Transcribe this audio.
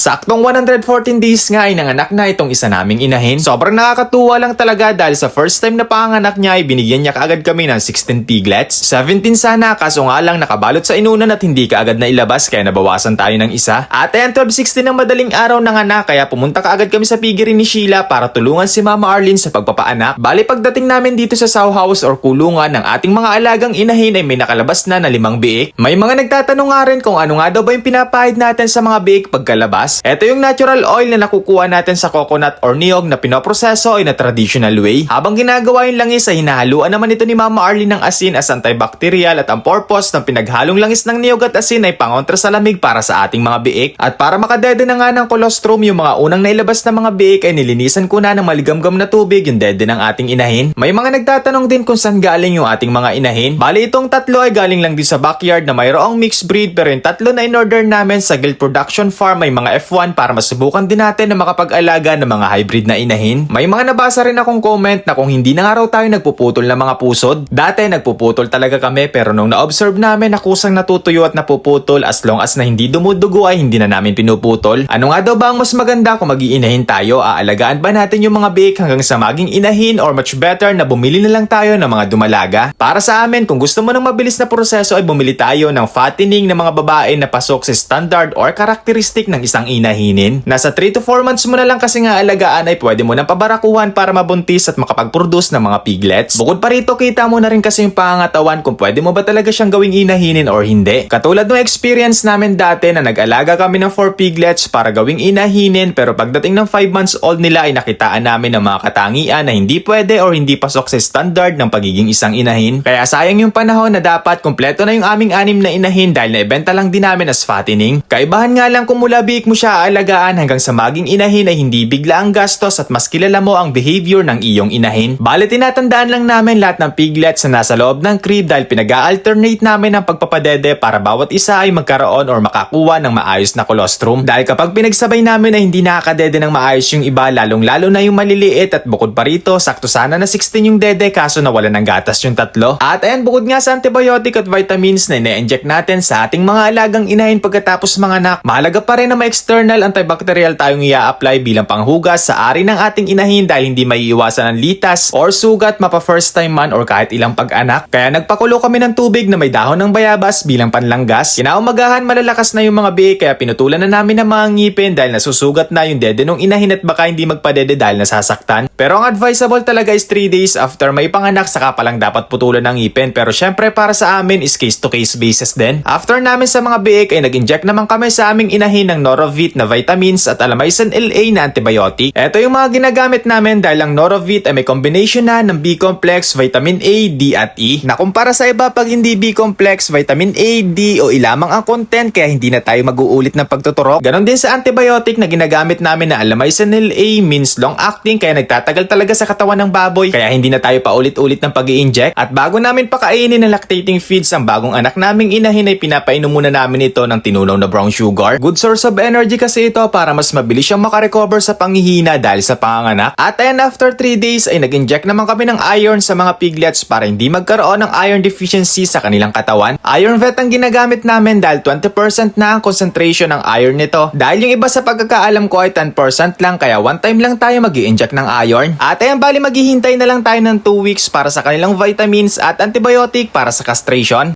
Saktong 114 days nga ay nanganak na itong isa naming inahin. Sobrang nakakatuwa lang talaga dahil sa first time na panganak niya ay binigyan niya kaagad kami ng 16 piglets. 17 sana kaso nga lang nakabalot sa inunan at hindi kaagad na ilabas kaya nabawasan tayo ng isa. At ayan 12.16 ng madaling araw nanganak kaya pumunta kaagad kami sa piggery ni Sheila para tulungan si Mama Arlene sa pagpapaanak. Bali pagdating namin dito sa sow house or kulungan ng ating mga alagang inahin ay may nakalabas na na limang biik. May mga nagtatanong nga rin kung ano nga daw ba yung pinapahid natin sa mga biik pagkalabas. Ito yung natural oil na nakukuha natin sa coconut or niyog na pinoproseso in a traditional way. Habang ginagawa yung langis ay hinahaluan naman ito ni Mama Arlene ng asin as antibacterial at ang purpose ng pinaghalong langis ng niyog at asin ay pangontra sa lamig para sa ating mga biik. At para makadede na nga ng colostrum yung mga unang nailabas na mga biik ay nilinisan ko na ng maligamgam na tubig yung dede ng ating inahin. May mga nagtatanong din kung saan galing yung ating mga inahin. Bali itong tatlo ay galing lang din sa backyard na mayroong mixed breed pero yung tatlo na in-order namin sa Guild Production Farm ay mga F1 para masubukan din natin na makapag-alaga ng mga hybrid na inahin. May mga nabasa rin akong comment na kung hindi na nga raw tayo nagpuputol ng mga pusod. Dati nagpuputol talaga kami pero nung na-observe namin na kusang natutuyo at napuputol as long as na hindi dumudugo ay hindi na namin pinuputol. Ano nga daw ba ang mas maganda kung mag-iinahin tayo? Aalagaan ba natin yung mga bake hanggang sa maging inahin or much better na bumili na lang tayo ng mga dumalaga? Para sa amin, kung gusto mo ng mabilis na proseso ay bumili tayo ng fattening ng mga babae na pasok sa standard or karakteristik ng isang inahinin. Nasa 3 to 4 months mo na lang kasi nga alagaan ay pwede mo nang pabarakuhan para mabuntis at makapag-produce ng mga piglets. Bukod pa rito, kita mo na rin kasi yung pangangatawan kung pwede mo ba talaga siyang gawing inahinin or hindi. Katulad ng experience namin dati na nag-alaga kami ng 4 piglets para gawing inahinin pero pagdating ng 5 months old nila ay nakitaan namin ng mga katangian na hindi pwede or hindi pasok sa standard ng pagiging isang inahin. Kaya sayang yung panahon na dapat kumpleto na yung aming anim na inahin dahil naibenta lang din namin as fattening. Kaibahan nga lang kung mula biik mo siya aalagaan hanggang sa maging inahin ay hindi bigla ang gastos at mas kilala mo ang behavior ng iyong inahin. Bale tinatandaan lang namin lahat ng piglets na nasa loob ng crib dahil pinag-alternate namin ang pagpapadede para bawat isa ay magkaroon or makakuha ng maayos na colostrum. Dahil kapag pinagsabay namin ay hindi nakakadede ng maayos yung iba lalong lalo na yung maliliit at bukod pa rito sakto sana na 16 yung dede kaso nawala ng gatas yung tatlo. At ayan bukod nga sa antibiotic at vitamins na ina-inject natin sa ating mga alagang inahin pagkatapos mga anak, mahalaga pa rin na may external antibacterial tayong i-apply bilang panghugas sa ari ng ating inahin dahil hindi may iwasan ang litas or sugat mapa first time man or kahit ilang pag-anak. Kaya nagpakulo kami ng tubig na may dahon ng bayabas bilang panlanggas. Kinaumagahan malalakas na yung mga biik kaya pinutulan na namin ng mga ngipin dahil nasusugat na yung dede nung inahin at baka hindi magpadede dahil nasasaktan. Pero ang advisable talaga is 3 days after may panganak saka pa lang dapat putulan ng ngipin. Pero syempre para sa amin is case to case basis din. After namin sa mga biik ay nag-inject naman kami sa aming inahin ng Norovit na vitamins at Alamycin LA na antibiotic. Ito yung mga ginagamit namin dahil ang Norovit ay may combination na ng B-complex, vitamin A, D at E. Na kumpara sa iba pag hindi B-complex, vitamin A, D o E lamang ang content kaya hindi na tayo mag-uulit ng pagtuturok. Ganon din sa antibiotic na ginagamit namin na Alamycin LA means long acting kaya nagtatagal talaga sa katawan ng baboy kaya hindi na tayo paulit-ulit ng pag inject At bago namin pakainin ng lactating feeds ang bagong anak naming inahin ay pinapainom muna namin ito ng tinunaw na brown sugar. Good source of energy kasi ito para mas mabilis siyang makarecover sa panghihina dahil sa panganganak. At ayan after 3 days ay nag-inject naman kami ng iron sa mga piglets para hindi magkaroon ng iron deficiency sa kanilang katawan. Iron vet ang ginagamit namin dahil 20% na ang concentration ng iron nito. Dahil yung iba sa pagkakaalam ko ay 10% lang kaya one time lang tayo mag inject ng iron. At ayan bali maghihintay na lang tayo ng 2 weeks para sa kanilang vitamins at antibiotic para sa castration.